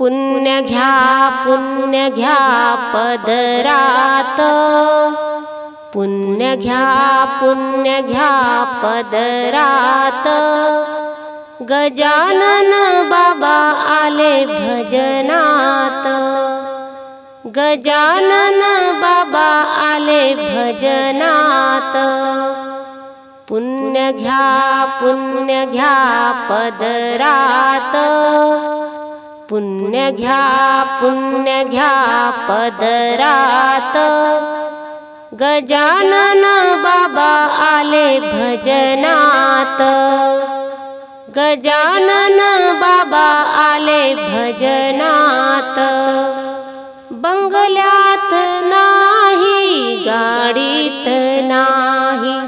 पुण्य घ्या पुण्य घ्या पदरात. पुण्य घ्या पुण्य घ्या पदरात. गजानन बाबा आले भजनात. गजानन बाबा आले भजनात. पुण्य घ्या पुण्य घ्या पदरात. पुण्य घ्या पुण्य घ्या पदरात. गजानन बाबा आले भजनात. गजानन बाबा आले भजनात. बंगल्यात नाही गाडीत नाही.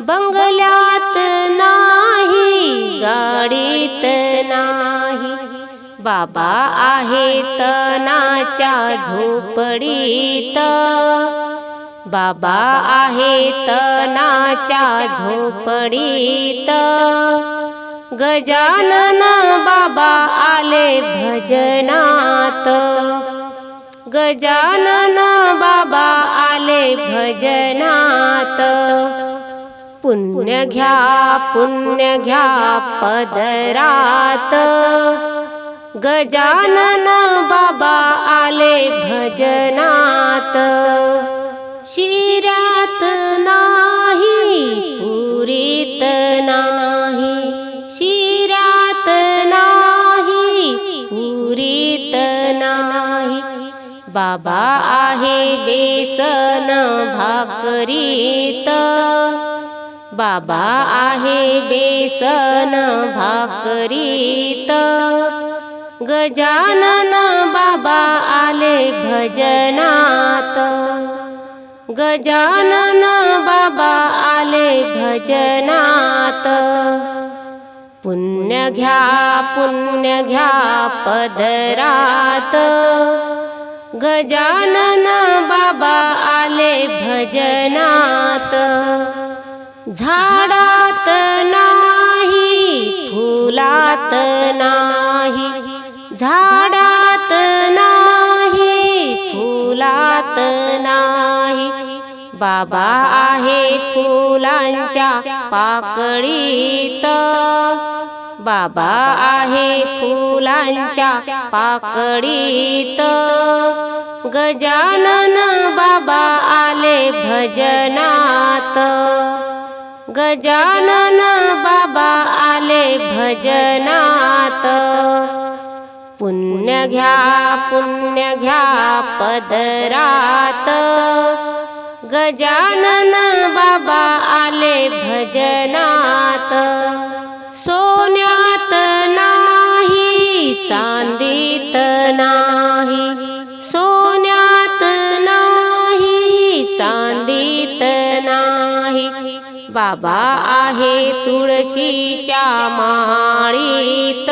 बंगल्यात नाही गाडीत नाही. बाबा आहे तनाच्या झोपडीत. बाबा आहे तनाच्या झोपडीत. गजानन बाबा आले भजनात. गजानन बाबा आले भजनात. पुण्य घ्या पुण्य घ्या पदरात. गजानन बाबा आले भजनात. शिरात नाही पुरीत नाही. शिरात नाही पुरीत नाही. बाबा आहे बेसन भाकरीत. बाबा आहे बेसन भाकरीत. गजानन बाबा आले भजनात. गजानन बाबा आले भजनात. पुण्य घ्या पुण्य घ्या पदरात. गजानन बाबा आले भजनात. झाडात नाही फुलात नाही झाडात नाही फुलात नाही. बाबा आहे फुलांच्या पाकळीत. बाबा आहे फुलांच्या पाकळीत. गजानन बाबा आले भजनात. गजानन बाबा आले भजनात. पुण्य घ्या पुण्य घ्या पदरात. गजानन बाबा आले भजनात. सोन्यात नाही चांदीत नाही. सोन्यात नाही चांदीत नाही. बाबा आहे तुळशीच्या माळीत.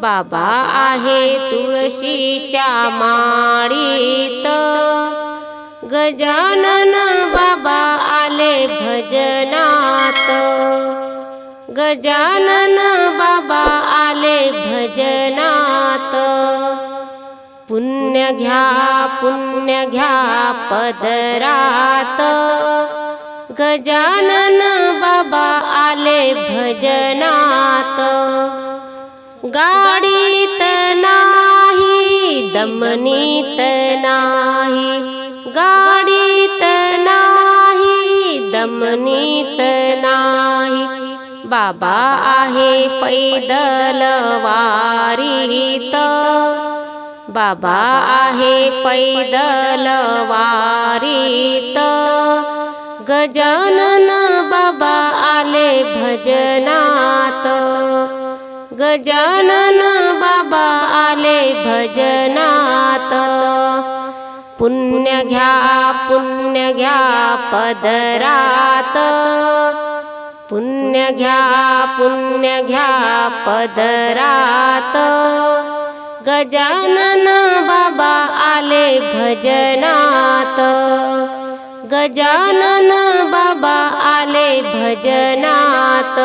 बाबा आहे तुळशीच्या माळीत. गजानन बाबा आले भजनात. गजानन बाबा आले भजनात. पुण्य घ्या पुण्य घ्या पदरात. गजानन बाबा आले भजनात. गाडीत नाही दमनीत नाही. गाडीत नाही दमनीत नाही. बाबा आहे पैदल वारीत. बाबा आहे पैदल वारीत. गजानन बाबा आले भजनात. गजानन बाबा आले भजनात। पुण्य घ्या पुण्य घ्या पदरात। पुण्य घ्या पुण्य घ्या पदरात। गजानन बाबा आले भजनात। गजानन बाबा आले भजनात।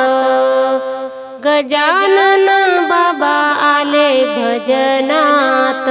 गजानन बाबा आले भजनात.